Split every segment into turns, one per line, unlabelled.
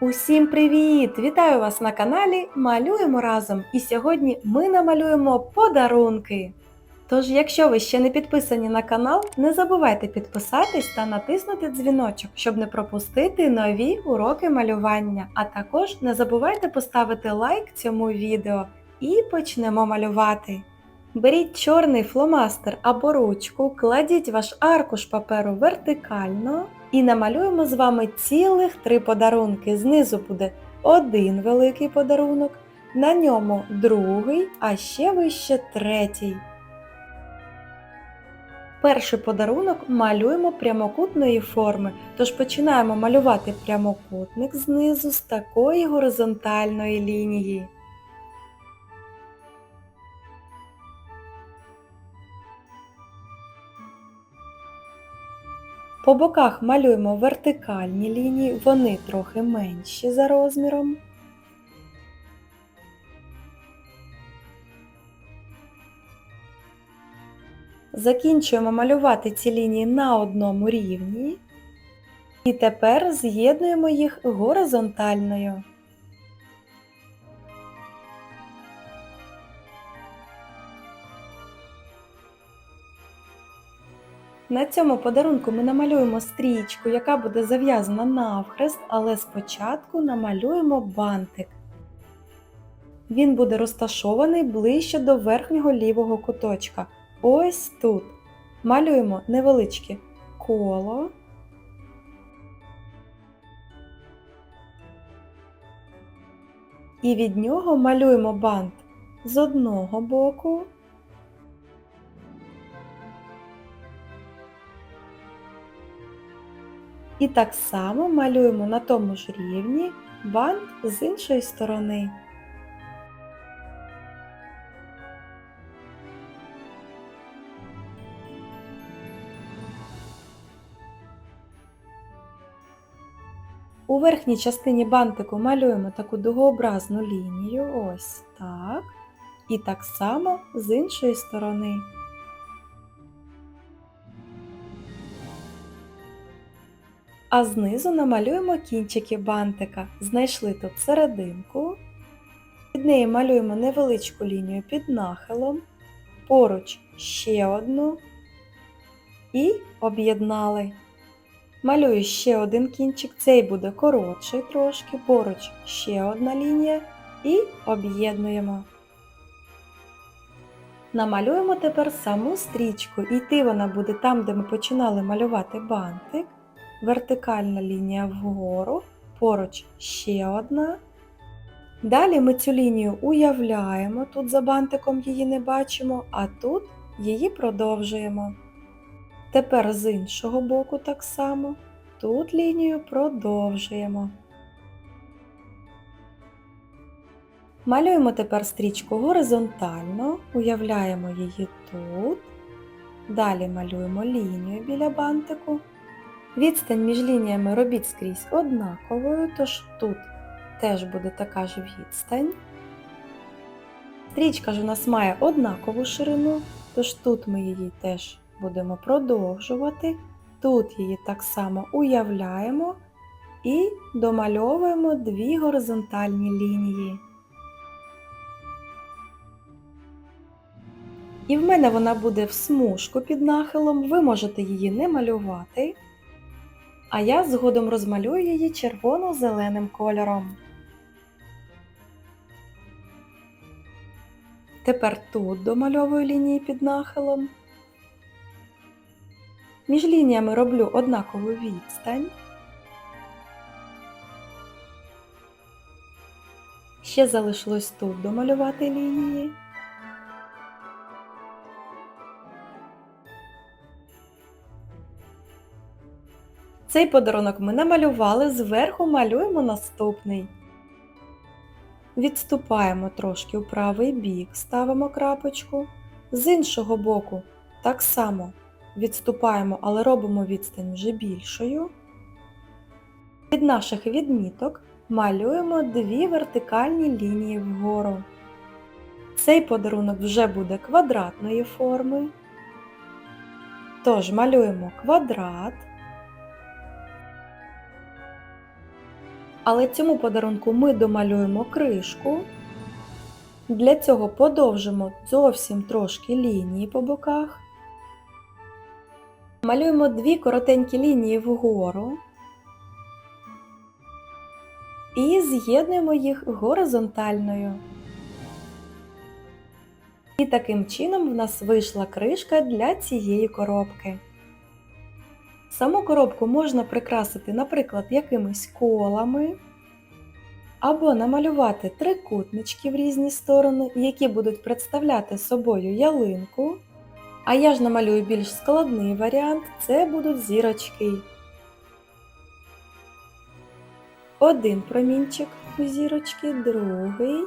Усім привіт! Вітаю вас на каналі Малюємо разом! І сьогодні ми намалюємо подарунки. Тож, якщо ви ще не підписані на канал, не забувайте підписатись та натиснути дзвіночок, щоб не пропустити нові уроки малювання. А також не забувайте поставити лайк цьому відео і почнемо малювати. Беріть чорний фломастер або ручку, кладіть ваш аркуш паперу вертикально і намалюємо з вами цілих три подарунки. Знизу буде один великий подарунок, на ньому другий, а ще вище третій. Перший подарунок малюємо прямокутної форми, тож починаємо малювати прямокутник знизу з такої горизонтальної лінії. По боках малюємо вертикальні лінії, вони трохи менші за розміром. Закінчуємо малювати ці лінії на одному рівні. І тепер з'єднуємо їх горизонтальною. На цьому подарунку ми намалюємо стрічку, яка буде зав'язана навхрест, але спочатку намалюємо бантик. Він буде розташований ближче до верхнього лівого куточка. Ось тут. Малюємо невеличке коло. І від нього малюємо бант з одного боку І так само малюємо на тому ж рівні бант з іншої сторони. У верхній частині бантику малюємо таку дугообразну лінію, ось так. І так само з іншої сторони. А знизу намалюємо кінчики бантика. Знайшли тут серединку. Під нею малюємо невеличку лінію під нахилом, поруч ще одну і об'єднали. Малюю ще один кінчик, цей буде коротший трошки, поруч ще одна лінія і об'єднуємо. Намалюємо тепер саму стрічку, і йти вона буде там, де ми починали малювати бантик вертикальна лінія вгору, поруч ще одна. Далі ми цю лінію уявляємо, тут за бантиком її не бачимо, а тут її продовжуємо. Тепер з іншого боку так само, тут лінію продовжуємо. Малюємо тепер стрічку горизонтально, уявляємо її тут. Далі малюємо лінію біля бантику. Відстань між лініями робіть скрізь однаковою, тож тут теж буде така ж відстань. Стрічка ж у нас має однакову ширину, тож тут ми її теж будемо продовжувати. Тут її так само уявляємо і домальовуємо дві горизонтальні лінії. І в мене вона буде в смужку під нахилом, ви можете її не малювати а я згодом розмалюю її червоно-зеленим кольором. Тепер тут домальовую лінії під нахилом. Між лініями роблю однакову відстань. Ще залишилось тут домалювати лінії. Цей подарунок ми намалювали, зверху малюємо наступний. Відступаємо трошки у правий бік, ставимо крапочку. З іншого боку так само відступаємо, але робимо відстань вже більшою. Від наших відміток малюємо дві вертикальні лінії вгору. Цей подарунок вже буде квадратної форми. Тож малюємо квадрат. Але цьому подарунку ми домалюємо кришку. Для цього подовжимо зовсім трошки лінії по боках. Малюємо дві коротенькі лінії вгору і з'єднуємо їх горизонтальною. І таким чином в нас вийшла кришка для цієї коробки. Саму коробку можна прикрасити, наприклад, якимись колами, або намалювати трикутнички в різні сторони, які будуть представляти собою ялинку. А я ж намалюю більш складний варіант це будуть зірочки. Один промінчик у зірочки, другий,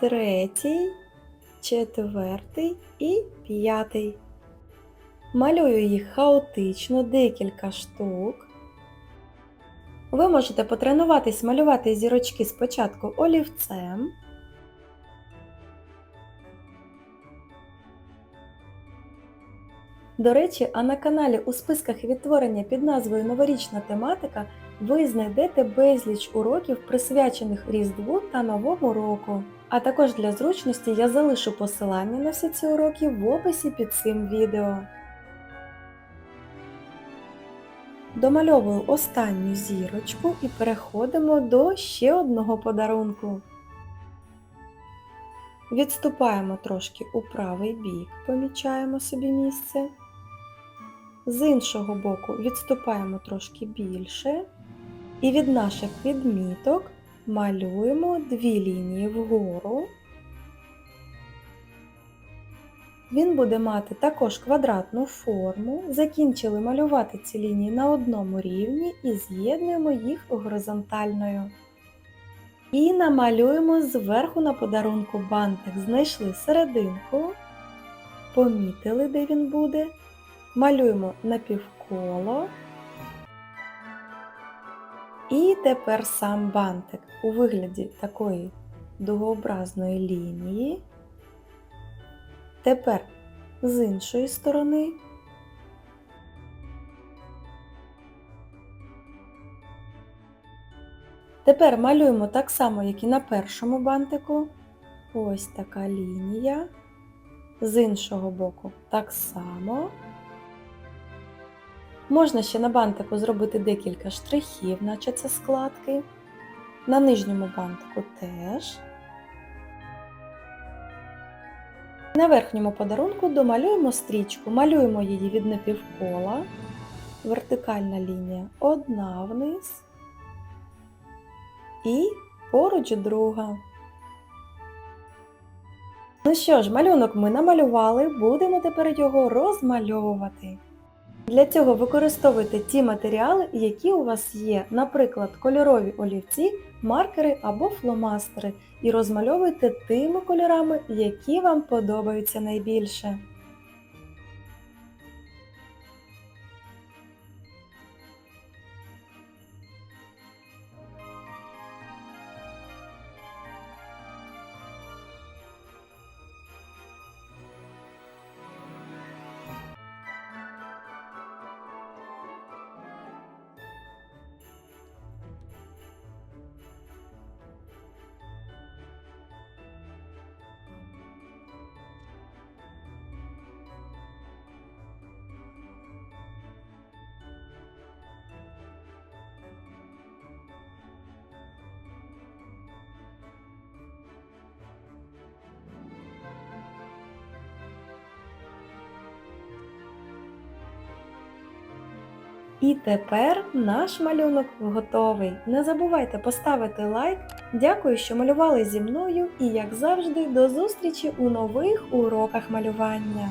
третій, четвертий і п'ятий. Малюю їх хаотично декілька штук. Ви можете потренуватись малювати зірочки спочатку олівцем. До речі, а на каналі у списках відтворення під назвою Новорічна тематика ви знайдете безліч уроків, присвячених Різдву та Новому року. А також для зручності я залишу посилання на всі ці уроки в описі під цим відео. Домальовую останню зірочку і переходимо до ще одного подарунку. Відступаємо трошки у правий бік, помічаємо собі місце. З іншого боку відступаємо трошки більше. І від наших відміток малюємо дві лінії вгору. Він буде мати також квадратну форму. Закінчили малювати ці лінії на одному рівні і з'єднуємо їх горизонтальною. І намалюємо зверху на подарунку бантик. Знайшли серединку, помітили, де він буде. Малюємо напівколо. І тепер сам бантик у вигляді такої дугообразної лінії. Тепер з іншої сторони. Тепер малюємо так само, як і на першому бантику. Ось така лінія. З іншого боку так само. Можна ще на бантику зробити декілька штрихів, наче це складки. На нижньому бантику теж. На верхньому подарунку домалюємо стрічку, малюємо її від напівкола, вертикальна лінія одна вниз і поруч друга. Ну що ж, малюнок ми намалювали, будемо тепер його розмальовувати. Для цього використовуйте ті матеріали, які у вас є, наприклад, кольорові олівці, маркери або фломастери, і розмальовуйте тими кольорами, які вам подобаються найбільше. І тепер наш малюнок готовий. Не забувайте поставити лайк. Дякую, що малювали зі мною і, як завжди, до зустрічі у нових уроках малювання.